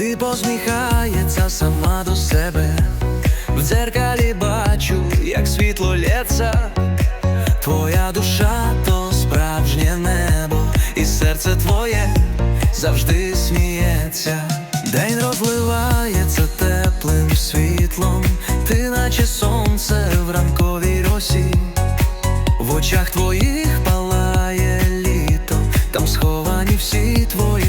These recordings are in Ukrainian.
Ти посміхається сама до себе, в дзеркалі бачу, як світло лється, твоя душа то справжнє небо, і серце твоє завжди сміється. День розливається теплим світлом, ти наче сонце в ранковій росі. В очах твоїх палає літо, там сховані всі твої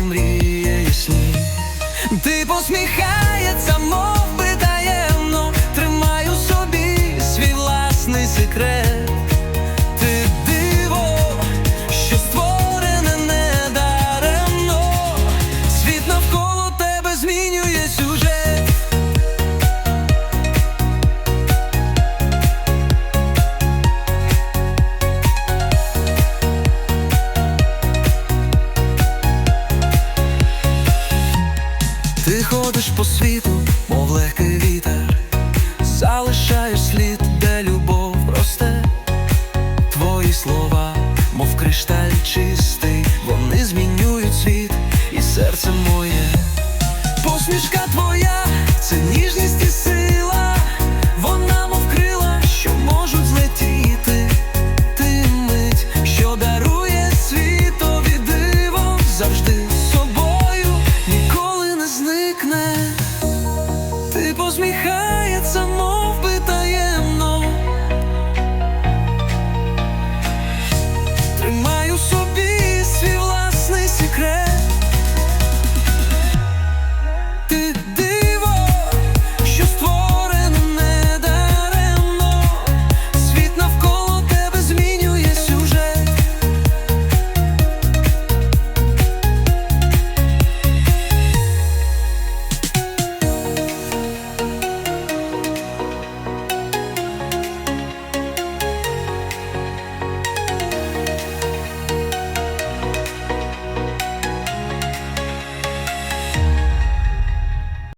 Ти ходиш по світу, мов легкий вітер, залишаєш слід, де любов росте. Твої слова, мов кришталь чистий, вони змінюють світ і серце моє. Посмішка